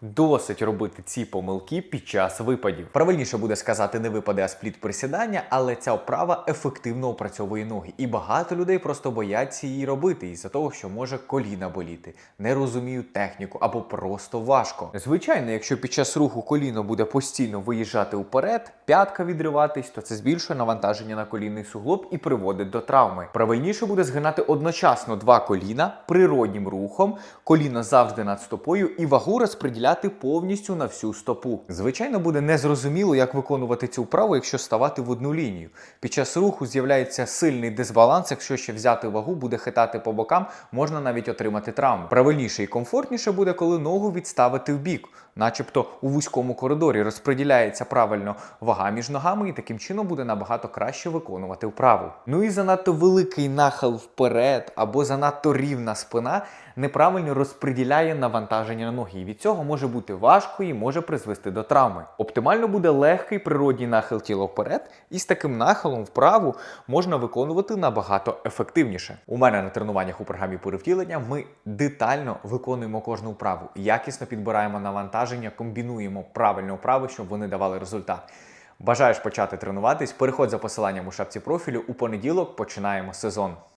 Досить робити ці помилки під час випадів. Правильніше буде сказати не випади, а спліт присідання, але ця вправа ефективно опрацьовує ноги. І багато людей просто бояться її робити із-за того, що може коліна боліти, не розуміють техніку або просто важко. Звичайно, якщо під час руху коліно буде постійно виїжджати вперед, п'ятка відриватись, то це збільшує навантаження на колінний суглоб і приводить до травми. Правильніше буде згинати одночасно два коліна природнім рухом, коліно завжди над стопою і вагу розподіляти повністю на всю стопу. Звичайно, буде незрозуміло, як виконувати цю вправу, якщо ставати в одну лінію. Під час руху з'являється сильний дисбаланс. Якщо ще взяти вагу, буде хитати по бокам, можна навіть отримати травму. Правильніше і комфортніше буде, коли ногу відставити в бік, начебто у вузькому коридорі розподіляється правильно вага між ногами, і таким чином буде набагато краще виконувати вправу. Ну і занадто великий нахил вперед або занадто рівна спина неправильно розподіляє навантаження на ноги. І від цього може бути важко і може призвести до травми. Оптимально буде легкий природній нахил тіла вперед, і з таким нахилом вправу можна виконувати набагато ефективніше. У мене на тренуваннях у програмі перевтілення ми детально виконуємо кожну вправу, якісно підбираємо навантаження, комбінуємо правильно вправи, щоб вони давали результат. Бажаєш почати тренуватись? Переходь за посиланням у шапці профілю. У понеділок починаємо сезон.